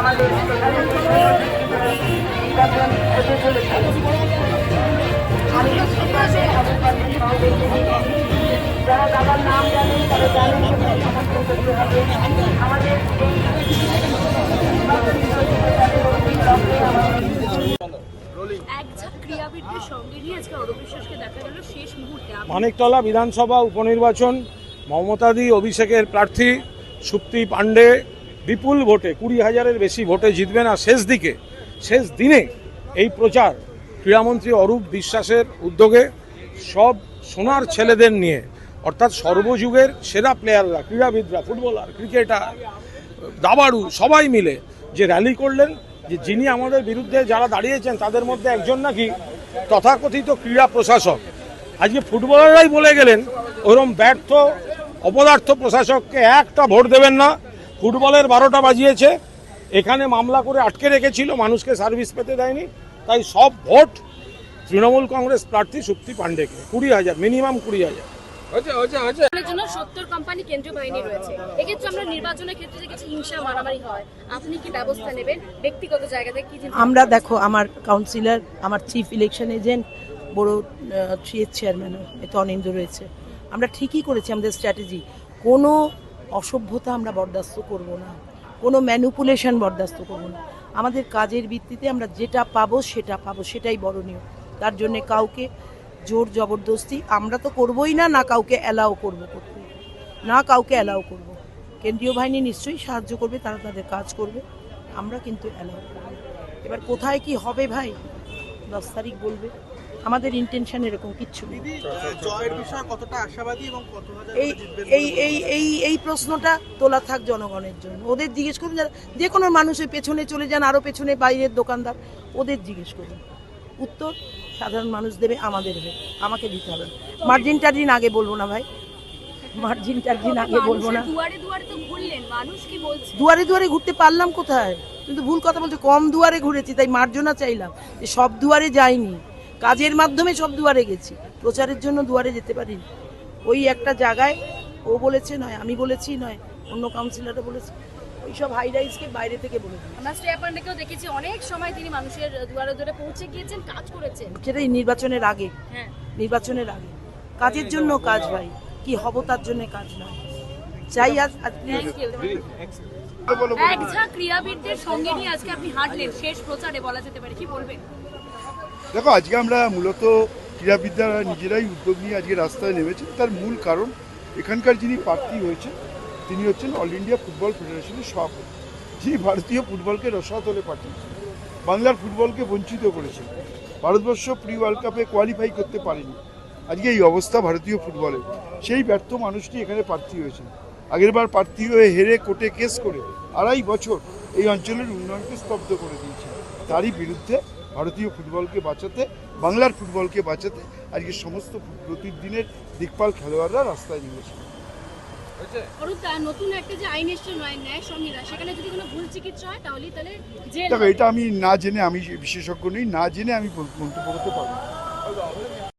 আমাদের আমি যারা দাদার নাম জানেন তারা জানেন করতে হবে আমাদের মানিকতলা বিধানসভা উপনির্বাচন মমতাদি অভিষেকের প্রার্থী সুপ্তি পাণ্ডে বিপুল ভোটে, কুড়ি হাজারের বেশি ভোটে জিতবে না শেষ দিকে। শেষ দিনে এই প্রচার ক্রীড়ামন্ত্রী অরূপ বিশ্বাসের উদ্যোগে সব সোনার ছেলেদের নিয়ে, অর্থাৎ সর্বযুগের সেরা প্লেয়াররা, ক্রীড়াবিদরা, ফুটবলার, ক্রিকেটার, দাবাড়ু, সবাই মিলে যে র্যালি করলেন, যে যিনি আমাদের বিরুদ্ধে যারা দাঁড়িয়েছেন, তাদের মধ্যে একজন নাকি তথাকথিত ক্রীড়া প্রশাসক। আজকে ফুটবলাররাই বলে গেলেন, ওরম ব্যর্থ, অপদার্থ প্রশাসককে একটা ভোট দেবেন না ফুটবলের বারোটা বাজিয়েছে। এখানে মামলা করে আটকে রেখেছিল মানুষকে সার্ভিস পেতে দেয়নি। তাই সব ভোট তৃণমূল কংগ্রেস প্রার্থী সুপ্তি পাণ্ডেকে কুড়ি হাজার মিনিমাম কুড়ি হাজার। বাহিনী রয়েছে। এক্ষেত্রে আমরা নির্বাচনের ক্ষেত্রে দেখেছি হিংসা মারামারি হয় আপনি কি ব্যবস্থা নেবেন? ব্যক্তিগত জায়গা থেকে কি চিন্তা আমরা দেখো আমার কাউন্সিলর আমার চিফ ইলেকশন এজেন্ট বড় চেয়ারম্যানও এতে অনিন্দ রয়েছে। আমরা ঠিকই করেছি আমাদের স্ট্র্যাটেজি কোনো অসভ্যতা আমরা বরদাস্ত করব না। কোনো ম্যানুপুলেশন বরদাস্ত করব না। আমাদের কাজের ভিত্তিতে আমরা যেটা পাবো সেটা পাবো, সেটাই বরণীয়। তার জন্য কাউকে জোর জবরদস্তি আমরা তো করবই না না কাউকে অ্যালাও করব করতে। না কাউকে অ্যালাও করব। কেন্দ্রীয় বাহিনী নিশ্চয়ই সাহায্য করবে, তারা তাদের কাজ করবে। আমরা কিন্তু অ্যালাউ করব। এবার কোথায় কি হবে ভাই? দশ তারিখ বলবে। আমাদের ইন্টেনশন এরকম কিচ্ছু নেই। জয়ের কতটা আশাবাদী এবং এই এই এই এই এই প্রশ্নটা তোলা থাক জনগণের জন্য। ওদের জিজ্ঞেস করুন যারা যে কোনো মানুষের পেছনে চলে যান আরও পেছনে বাইরের দোকানদার ওদের জিজ্ঞেস করুন। উত্তর সাধারণ মানুষ দেবে আমাদের হয়ে আমাকে দিতে হবে। মার্জিন টার্জিন আগে বলব না ভাই। মার্জিন টার্জিন আগে বলব না। দুয়ারে দুয়ারে তো ঘুরলেন মানুষ কি বলছে? দুয়ারে দুয়ারে ঘুরতে পারলাম কোথায়? কিন্তু ভুল কথা বলছে কম দুয়ারে ঘুরেছি তাই মার্জনা চাইলাম। যে সব দুয়ারে যাইনি কাজের মাধ্যমে সব দুয়ারে গেছি। প্রচারের জন্য দুয়ারে যেতে পারিনি। ওই একটা জায়গায় ও বলেছে নয় আমি বলেছি নয় অন্য কাউন্সিলরও বলেছে। ওই সব হাই রাইজকে বাইরে থেকে বলে আমরা শ্রেয়া পান্ডেকেও দেখেছি অনেক সময় তিনি মানুষের দুয়ারে দুয়ারে পৌঁছে গিয়েছেন কাজ করেছেন। সেটাই নির্বাচনের আগে হ্যাঁ। নির্বাচনের আগে। কাজের জন্য কাজ ভাই কি হব তার জন্য কাজ নয়। চাই আজ আজকে এক ঝাঁক ক্রীড়াবিদদের সঙ্গে নিয়ে আজকে আপনি হাঁটলেন শেষ প্রচারে বলা যেতে পারে কি বলবেন? দেখো, আজকে আমরা মূলত ক্রীড়াবিদরা নিজেরাই উদ্যোগ নিয়ে আজকে রাস্তায় নেমেছি। তার মূল কারণ, এখানকার যিনি প্রার্থী হয়েছে তিনি হচ্ছেন অল ইন্ডিয়া ফুটবল ফেডারেশনের সভাপতি, যিনি ভারতীয় ফুটবলকে রসাতলে পাঠিয়েছেন। বাংলার ফুটবলকে বঞ্চিত করেছেন। ভারতবর্ষ প্রি ওয়ার্ল্ড কাপে কোয়ালিফাই করতে পারেনি। আজকে এই অবস্থা ভারতীয় ফুটবলের সেই ব্যর্থ মানুষটি এখানে প্রার্থী হয়েছেন। আগেরবার প্রার্থী হয়ে হেরে কোর্টে কেস করে আড়াই বছর এই অঞ্চলের উন্নয়নকে স্তব্ধ করে দিয়েছে তারই বিরুদ্ধে ভারতীয় ফুটবলকে বাঁচাতে বাংলার ফুটবলকে বাঁচাতে আজকে সমস্ত প্রতিদিনের দিকপাল খেলোয়াড়রা রাস্তায় নিয়েছে নতুন একটা যে আইন এসছে নয় ন্যায় সংহিতা সেখানে যদি কোনো ভুল চিকিৎসা হয় তাহলে তাহলে জেল দেখো এটা আমি না জেনে আমি বিশেষজ্ঞ নই না জেনে আমি মন্তব্য করতে পারব। না।